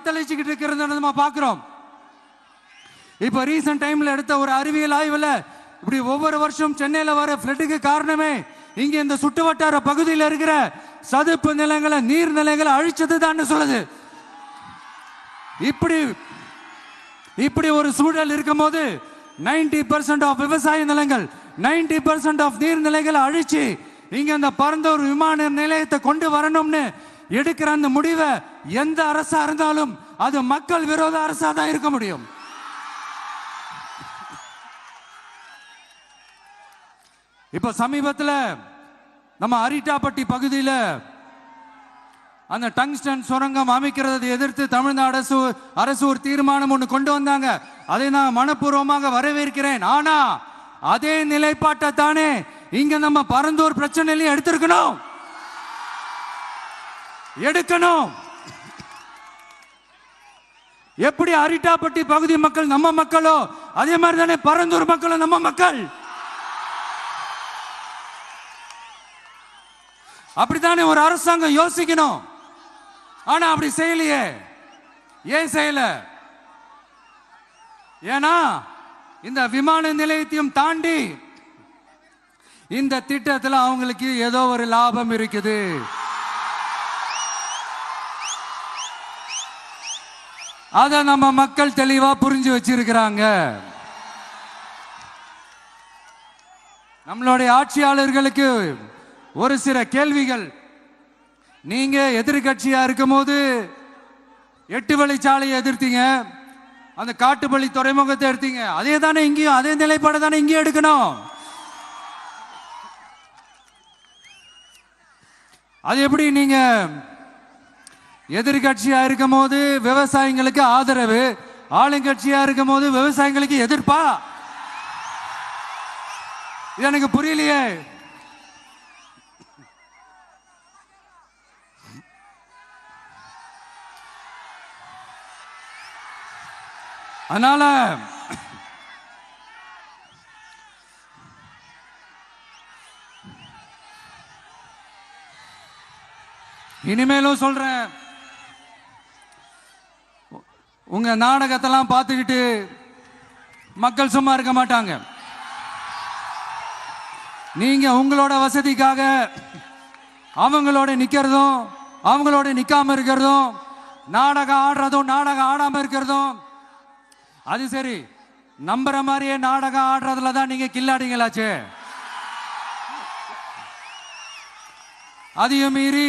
தத்தளிச்சுக்கிட்டு இருக்கிறத நம்ம பார்க்கிறோம். இப்போ ரீசன்ட் டைம்ல எடுத்த ஒரு அறிவியல் ஆய்வுல இப்படி ஒவ்வொரு வருஷம் சென்னையில வர ஃப்ளட்டுக்கு காரணமே இங்க இந்த சுற்றுவட்டார பகுதியில் இருக்கிற சதுப்பு நிலங்களை நீர் நிலைகளை அழிச்சது தான் சொல்லுது. இப்படி இப்படி ஒரு சூழல் இருக்கும்போது 90% பர்சன்ட் ஆஃப் விவசாய நிலங்கள் 90% பர்சன்ட் ஆஃப் நீர்நிலைகளை அழிச்சு இங்க இந்த பரந்தூர் விமான நிலையத்தை கொண்டு வரணும்னு எடுக்கிற அந்த முடிவை எந்த அரசா இருந்தாலும் அது மக்கள் விரோத அரசா தான் இருக்க முடியும். இப்ப சமீபத்தில் நம்ம அரிட்டாப்பட்டி பகுதியில் அந்த டங்ஸ்டன் சுரங்கம் அமைக்கிறதை எதிர்த்து தமிழ்நாடு அரசு அரசு ஒரு தீர்மானம் ஒன்று கொண்டு வந்தாங்க. அதை நான் மனப்பூர்வமாக வரவேற்கிறேன். ஆனா அதே நிலைப்பாட்டை தானே இங்க நம்ம பரந்தூர் பிரச்சனையிலையும் எடுத்திருக்கணும். எடுக்கணும். எப்படி அரிட்டாப்பட்டி பகுதி மக்கள் நம்ம மக்களோ அதே மாதிரி தானே பரந்தூர் மக்களும் நம்ம மக்கள்? அப்படித்தானே ஒரு அரசாங்கம் யோசிக்கணும். ஆனா அப்படி செய்யலையே. ஏன் செய்யல? ஏன்னா இந்த விமான நிலையத்தையும் தாண்டி இந்த திட்டத்தில் அவங்களுக்கு ஏதோ ஒரு லாபம் இருக்குது. அதை நம்ம மக்கள் தெளிவா புரிஞ்சு வச்சிருக்கிறாங்க. நம்மளுடைய ஆட்சியாளர்களுக்கு ஒரு சில கேள்விகள். நீங்க எதிர்கட்சியா இருக்கும்போது எட்டு வழிச்சாலையை எதிர்த்தீங்க. அந்த காட்டுப்பள்ளி துறைமுகத்தை எடுத்தீங்க. அதே தானே இங்கேயும் அதே நிலைப்பாடு தானே இங்கேயும் எடுக்கணும். அது எப்படி நீங்கள் எதிர்கட்சியா இருக்கும் போது விவசாயிங்களுக்கு ஆதரவு ஆளுங்கட்சியா இருக்கும் போது விவசாயிகளுக்கு எதிர்ப்பா? இது எனக்கு புரியலையே. அதனால இனிமேலும் சொல்றேன். உங்க நாடகத்தெல்லாம் பார்த்துக்கிட்டு மக்கள் சும்மா இருக்க மாட்டாங்க. நீங்க உங்களோட வசதிக்காக அவங்களோட நிக்கிறதும் அவங்களோட நிக்காம இருக்கிறதும் நாடகம் ஆடுறதும் நாடகம் ஆடாம இருக்கிறதும் அது சரி நம்புற மாதிரியே நாடகம் ஆடுறதுல தான் நீங்க கில்லாடிங்களாச்சே. அதையும் மீறி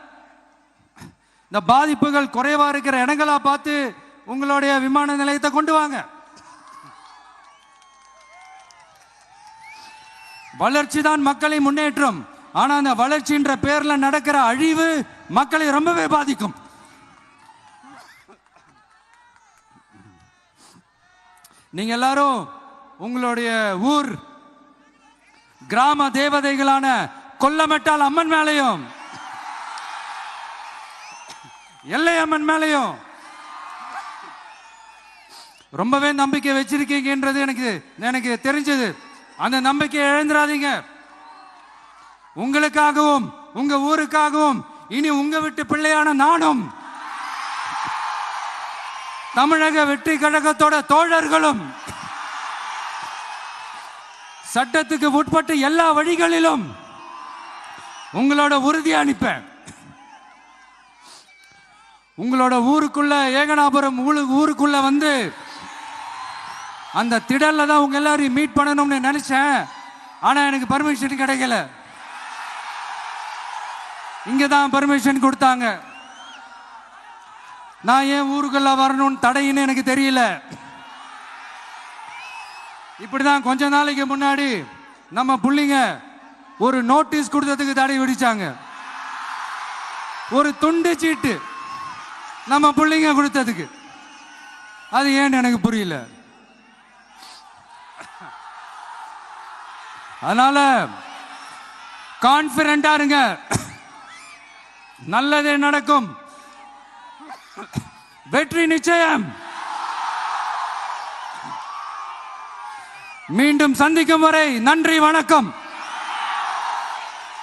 இந்த பாதிப்புகள் குறைவா இருக்கிற இடங்களா பார்த்து உங்களுடைய விமான நிலையத்தை கொண்டு வாங்க. வளர்ச்சி தான் மக்களை முன்னேற்றம். ஆனா அந்த வளர்ச்சின்ற பேர்ல நடக்கிற அழிவு மக்களை ரொம்பவே பாதிக்கும். நீங்க எல்லாரும் உங்களுடைய ஊர் கிராம தேவதைகளான கொல்லமெட்டால் அம்மன் மேலையும் எல்லையம்மன் மேலையும். ரொம்பவே நம்பிக்கை வச்சிருக்கீங்கன்றது எனக்கு எனக்கு தெரிஞ்சது. அந்த நம்பிக்கையை இழந்துடாதீங்க. உங்களுக்காகவும் உங்க ஊருக்காகவும் இனி உங்க விட்டு பிள்ளையான நானும் தமிழக வெற்றி கழகத்தோட தோழர்களும் சட்டத்துக்கு உட்பட்டு எல்லா வழிகளிலும் உங்களோட உறுதி அனுப்பேன் உங்களோட ஊருக்குள்ள ஏகனாபுரம் ஊருக்குள்ள வந்து அந்த திடல்ல தான் உங்க எல்லாரையும் மீட் பண்ணணும்னு நினைச்சேன். ஆனா எனக்கு பர்மிஷன் கிடைக்கல. இங்க தான் பர்மிஷன் கொடுத்தாங்க. நான் ஏன் ஊருக்குள்ள வரணும்னு தடையின்னு எனக்கு தெரியல. இப்படிதான் கொஞ்ச நாளைக்கு முன்னாடி நம்ம புள்ளிங்க ஒரு நோட்டீஸ் கொடுத்ததுக்கு தடை விடிச்சாங்க ஒரு துண்டு சீட்டு. நம்ம பிள்ளைங்க கொடுத்ததுக்கு. அது ஏன்னு எனக்கு புரியல. அதனால கான்பிடண்டா இருங்க. நல்லதே நடக்கும். வெற்றி நிச்சயம். மீண்டும் சந்திக்கும் வரை நன்றி வணக்கம்.